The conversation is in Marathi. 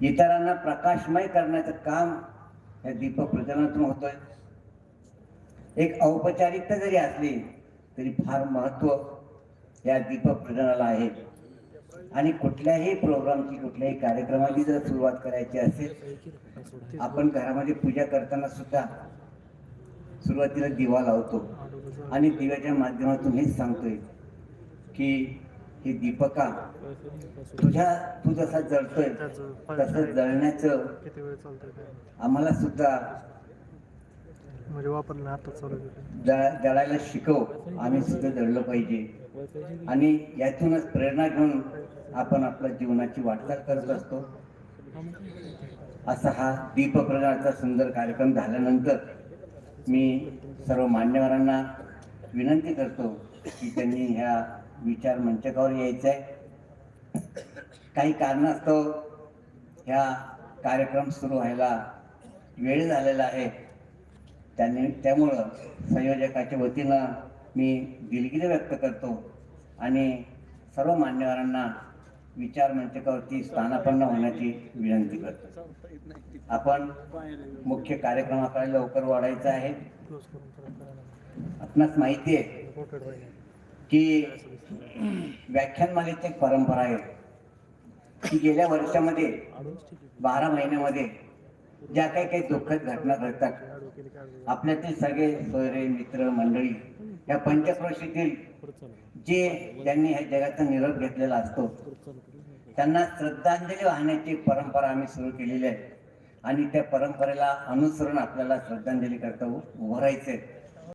इतरांना प्रकाशमय करण्याचं काम या दीप प्रज्वलनातून होतोय. एक औपचारिकता जरी असली तरी फार महत्त्व या दीप प्रज्वलनाला आहे. आणि कुठल्याही प्रोग्रामची कुठल्याही कार्यक्रमाची जर सुरुवात करायची असेल आपण घरामध्ये पूजा करताना सुद्धा सुरुवातीला दिवा लावतो. आणि दिव्याच्या माध्यमातून हेच सांगतोय की हे दीपका तुझ्या तू जसा जळतोय तसं जळण्याचं आम्हाला सुद्धा म्हणजे जळायला शिकव आम्ही सुद्धा जळलं पाहिजे. आणि यातूनच प्रेरणा घेऊन आपण आपल्या जीवनाची वाटचाल करत असतो. असा हा दीपप्रदानाचा सुंदर कार्यक्रम झाल्यानंतर मी सर्व मान्यवरांना विनंती करतो की त्यांनी ह्या विचार मंचकावर यायचं आहे काही कारणास्तव ह्या कार्यक्रम सुरू व्हायला वेळ झालेला आहे. त्यांनी त्यामुळं संयोजकाच्या वतीनं मी दिलगिरी व्यक्त करतो आणि सर्व मान्यवरांना विचार मंचकावरती स्थानापन्न होण्याची विनंती करतो. आपण मुख्य कार्यक्रमाकडे लवकर वाढायचं आहे. आपणास माहिती आहे की व्याख्यानमालेची एक परंपरा आहे. की गेल्या वर्षामध्ये बारा महिन्यामध्ये ज्या काही काही दुःखद घटना घडतात आपल्यातील सगळे सोयरे मित्र मंडळी या पंचक्रोशीतील जे त्यांनी ह्या जगाचा निरोप घेतलेला असतो त्यांना श्रद्धांजली वाहण्याची एक परंपरा आम्ही सुरू केलेली आहे. आणि त्या परंपरेला अनुसरून आपल्याला श्रद्धांजली करता उभं उभं आहे